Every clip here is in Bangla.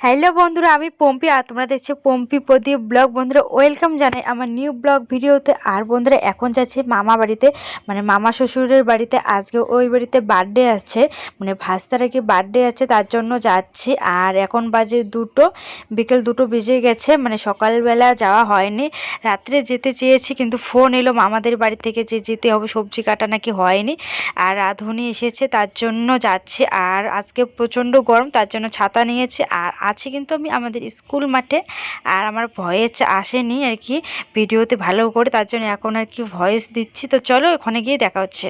হ্যালো বন্ধুরা, আমি পম্পি আর তোমরা দেখছ পম্পি প্রদীপ ব্লগ। বন্ধুরা, ওয়েলকাম জানাই আমার নিউ ব্লগ ভিডিওতে। আর বন্ধুরা, এখন যাচ্ছে মামা বাড়িতে মানে মামা শ্বশুরের বাড়িতে। আজকে ওই বাড়িতে বার্থডে আছে মানে ভাস্তার কি বার্থডে আছে, তার জন্য যাচ্ছি। আর এখন বাজে দুটো, বিকেল দুটো বেজে গেছে মানে সকালবেলা যাওয়া হয়নি। রাত্রে যেতে চেয়েছি, কিন্তু ফোন এলো মামাদের বাড়ি থেকে যে যেতে হবে, সবজি কাটা নাকি হয়নি। আর রাঁধুনি এসেছে, তার জন্য যাচ্ছি। আর আজকে প্রচণ্ড গরম, তার জন্য ছাতা নিয়েছি। আর আছি কিন্তু আমি আমাদের স্কুল মাঠে, আর আমার ভয়েস আসেনি আর কি, ভিডিওতে ভালো করে, তার জন্য এখন আর কি ভয়েস দিচ্ছি। তো চলো ওখানে গিয়ে দেখা হচ্ছে।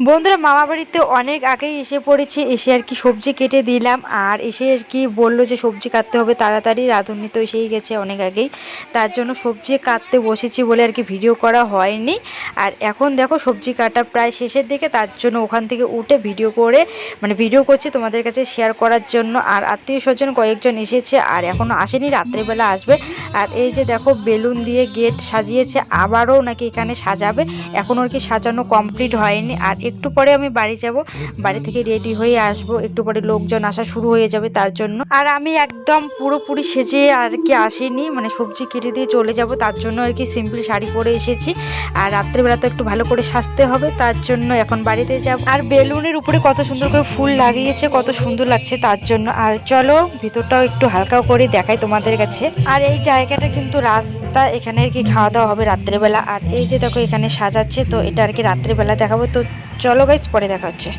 বন্ধুরা, মামা বাড়িতে অনেক আগেই এসে পড়েছি, এসে আর কি সবজি কেটে দিলাম। আর এসে আর কি বলল যে, সবজি কাটতে হবে, তাড়াতাড়ি। রাঁধুনি তো এসেই গেছে অনেক আগেই। তার জন্য সবজি কাটতে বসেছি বলে আর কি ভিডিও করা হয়নি। আর এখন দেখো, সবজি কাটা প্রায় শেষের দিকে। তার জন্য ওখান থেকে উঠে ভিডিও করে মানে ভিডিও করছি তোমাদের কাছে শেয়ার করার জন্য। আর আত্মীয় স্বজন কয়েকজন এসেছে, আর এখনও আসেনি, রাত্রেবেলা আসবে। আর এই যে দেখো, বেলুন দিয়ে গেট সাজিয়েছে, আবারও নাকি এখানে সাজাবে। এখনও আর কি সাজানো কমপ্লিট হয়নি। আর একটু পরে আমি বাড়ি যাব। বাড়ি থেকে রেডি হয়ে আসব। একটু পরে লোকজন আসা শুরু হয়ে যাবে তার জন্য। আর আমি একদম পুরোপুরি সেজে আর কি আসিনি। মানে সবজি কেটে দিয়ে চলে যাব। তার জন্য আর কি সিম্পল শাড়ি পরে এসেছি। আর রাত্রেবেলা তো একটু ভালো করে সাজতে হবে। তার জন্য এখন বাড়িতে যাব। আর বেলুনের উপরে কত সুন্দর করে ফুল লাগিয়েছে, কত সুন্দর লাগছে তার জন্য। আর চলো, ভিতরটাও একটু হালকা করে দেখাই তোমাদের কাছে। আর এই জায়গাটা কিন্তু রাস্তা। এখানে আর কি খাওয়া দাওয়া হবে রাত্রেবেলা। আর এই যে দেখো এখানে সাজাচ্ছে, তো এটা আর কি রাত্রেবেলা দেখাবো। তো চলো গাইজ পরে দেখাচ্ছে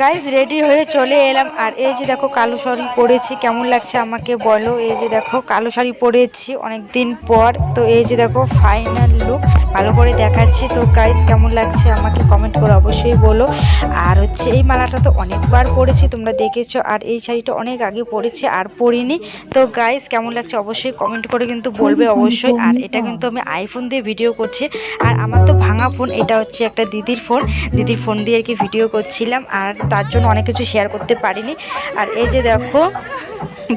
গাইজ রেডি হয়ে চলে এলাম। আর এই যে দেখো, কালো শাড়ি পরেছি। কেমন লাগছে আমাকে বলো? এই যে দেখো, কালো শাড়ি পরেছি অনেক দিন পর। তো এই যে দেখো ফাইনাল লুক ভালো করে দেখাচ্ছি। তো গাইজ কেমন লাগছে আমাকে কমেন্ট করে অবশ্যই বলো। আর হচ্ছে এই মালাটা তো অনেকবার পরেছি, তোমরা দেখেছ। আর এই শাড়িটা অনেক আগে পরেছি, আর পরিনি। তো গাইজ কেমন লাগছে অবশ্যই কমেন্ট করে কিন্তু বলবে অবশ্যই। আর এটা কিন্তু আমি আইফোন দিয়ে ভিডিও করছি। আর আমার তো ভাঙা ফোন এটা হচ্ছে একটা দিদির ফোন দিদির ফোন দিয়ে আর কি ভিডিও করছিলাম। আর তার জন্য অনেক কিছু শেয়ার করতে পারিনি। আর এই যে দেখো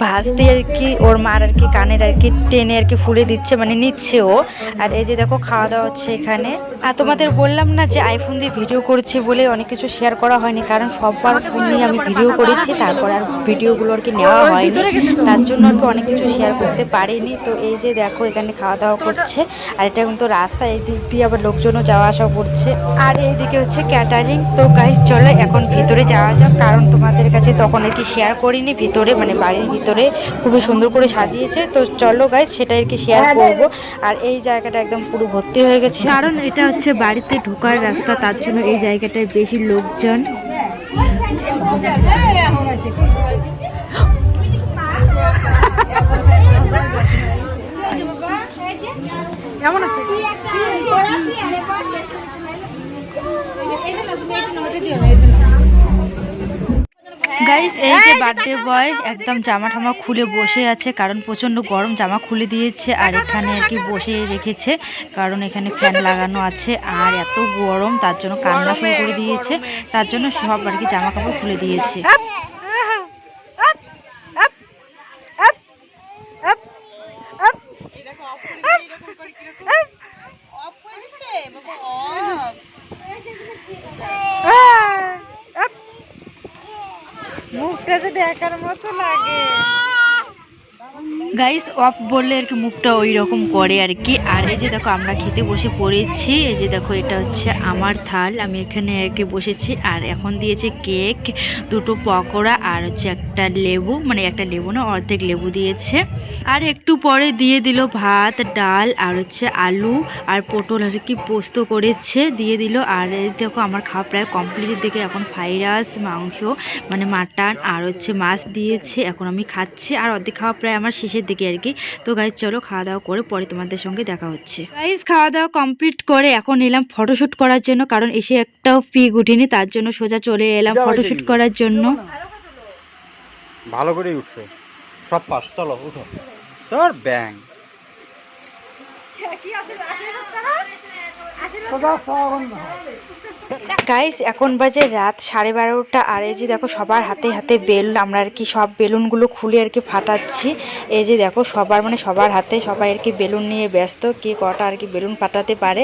ভাজতে আর কি, ওর মার আর কি কানের আর কি টেনে আর কি ফুলে দিচ্ছে মানে নিচ্ছে ও। আর এই যে দেখো, খাওয়া দাওয়া হচ্ছে এখানে। আর তোমাদের বললাম না যে আইফোন দিয়ে ভিডিও করেছি বলে অনেক কিছু শেয়ার করা হয়নি, কারণ সববার ফোন নিয়ে আমি ভিডিও করেছি, তারপর আর ভিডিওগুলো আর কি নেওয়া হয়নি। তার জন্য আর কি অনেক কিছু শেয়ার করতে পারিনি। তো এই যে দেখো, এখানে খাওয়া দাওয়া করছে। আর এটা কিন্তু রাস্তা, এই দিক দিয়ে আবার লোকজনও যাওয়া আসা করছে। আর এইদিকে হচ্ছে ক্যাটারিং তো গাইজ চলো এখন ভিতরে যাওয়া যাক, কারণ তোমাদের কাছে তখন আর কি শেয়ার করিনি, ভিতরে মানে বাড়ির ভিতরে খুবই সুন্দর করে সাজিয়েছে তো চলো গাইজ সেটা আর কি শেয়ার করব আর এই জায়গাটা একদম পুরো ভর্তি হয়ে গেছে কারণ এটা হচ্ছে বাড়িতে ঢোকার রাস্তা তার জন্য এই জায়গাটায় বেশি লোকজন কেমন আছে গাইস এই যে বার্থডে বয় একদম জামা ঠামা খুলে বসে আছে কারণ প্রচণ্ড গরম জামা খুলে দিয়েছে আর এখানে আর কি বসে রেখেছে কারণ এখানে ফ্যান লাগানো আছে আর এত গরম তার জন্য কান্না শুরু করে দিয়েছে তার জন্য সব আর কি জামা কাপড় খুলে দিয়েছে। দেখার মতো লাগে। গাইস অফ বললে আর কি মুখটা ওই রকম করে আর কি। আর এই যে দেখো, আমরা খেতে বসে পড়েছি। এই যে দেখো, এটা হচ্ছে আমার থাল। আমি এখানে আর কি বসেছি। আর এখন দিয়েছে কেক, দুটো পকোড়া আর হচ্ছে একটা লেবু। মানে একটা লেবু না, অর্ধেক লেবু দিয়েছে। আর একটু পরে দিয়ে দিল ভাত, ডাল আর হচ্ছে আলু আর পটল আর কি পোস্ত করেছে। দিয়ে দিল। আর এই দেখো, আমার খাওয়া প্রায় কমপ্লিটের দিকে এখন ফ্রাইড রাইস মাংস মানে মাটন আর হচ্ছে মাছ দিয়েছে। এখন আমি খাচ্ছি। আর অর্ধেক খাওয়া প্রায় আমার শেষের দিকে আর কি। তো গাইজ চলো খাওয়া দাওয়া করে পরে তোমাদের সঙ্গে দেখা হচ্ছে। গাইজ খাওয়া দাওয়া কমপ্লিট করে এখন এলাম ফটোশ্যুট করার জন্য কারণ এসে একটাও পিক উঠিনি তার জন্য সোজা চলে এলাম ফটোশ্যুট করার জন্য। ভালো করেই উঠছে। সব পাস চলো উঠো। তোর ব্যাং গাইস এখন বাজে রাত সাড়ে বারোটা। আর এই যে দেখো, সবার হাতে হাতে বেলুন আমরা আর কি সব বেলুনগুলো খুলে আর কি ফাটাচ্ছি। এই যে দেখো, সবার মানে সবার হাতে সবাই আর কি বেলুন নিয়ে ব্যস্ত, কে কটা আর কি বেলুন ফাটাতে পারে।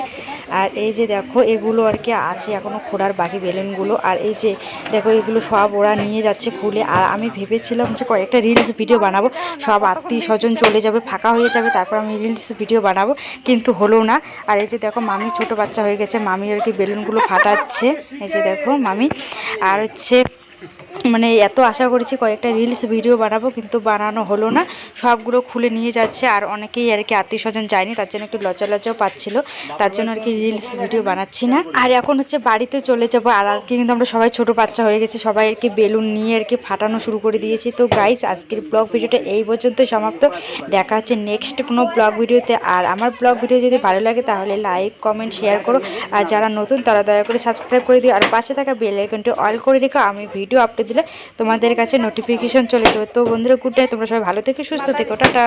আর এই যে দেখো, এগুলো আর কি আছে এখনও খোলার বাকি বেলুনগুলো। আর এই যে দেখো, এগুলো সব ওরা নিয়ে যাচ্ছে খুলে। আর আমি ভেবেছিলাম যে কয়েকটা রিলস ভিডিও বানাবো। সব আত্মীয় স্বজন চলে যাবে, ফাঁকা হয়ে যাবে, তারপর আমি রিলস ভিডিও বানাবো, কিন্তু হলো না। আর এই যে দেখো, মামি ছোট বাচ্চা হয়ে গেছে। মামি আর কি বেলুনগুলো ফাটাচ্ছে। এই যে দেখো মামি। আর হচ্ছে মানে এত আশা করেছি কয়েকটা রিলস ভিডিও বানাবো, কিন্তু বানানো হলো না। সবগুলো খুলে নিয়ে যাচ্ছে, আর অনেকেই আর কি আত্মীয় স্বজন যায়নি, তার জন্য একটু লজ্জা লজ্জাও পাচ্ছিল। তার জন্য আর কি রিলস ভিডিও বানাচ্ছি না। আর এখন হচ্ছে বাড়িতে চলে যাব, আর আজকে কিন্তু আমরা সবাই ছোট বাচ্চা হয়ে গেছি, সবাই আর কি বেলুন নিয়ে আর কি ফাটানো শুরু করে দিয়েছি। তো গাইস আজকের ব্লগ ভিডিওটা এই পর্যন্ত সমাপ্ত। দেখা হচ্ছে নেক্সট কোনো ব্লগ ভিডিওতে আর আমার ব্লগ ভিডিও যদি ভালো লাগে, তাহলে লাইক কমেন্ট শেয়ার করো। আর যারা নতুন, তারা দয়া করে সাবস্ক্রাইব করে দিও। আর পাশে থাকা বেল আইকনটি অল করে রেখো। আমি ভিডিও আপলোড দিলে তোমাদের কাছে নোটিফিকেশন চলে যাবে। তো বন্ধুরা গুড নাইট তোমরা সবাই ভালো থেকে, সুস্থ থেকো, টাটা।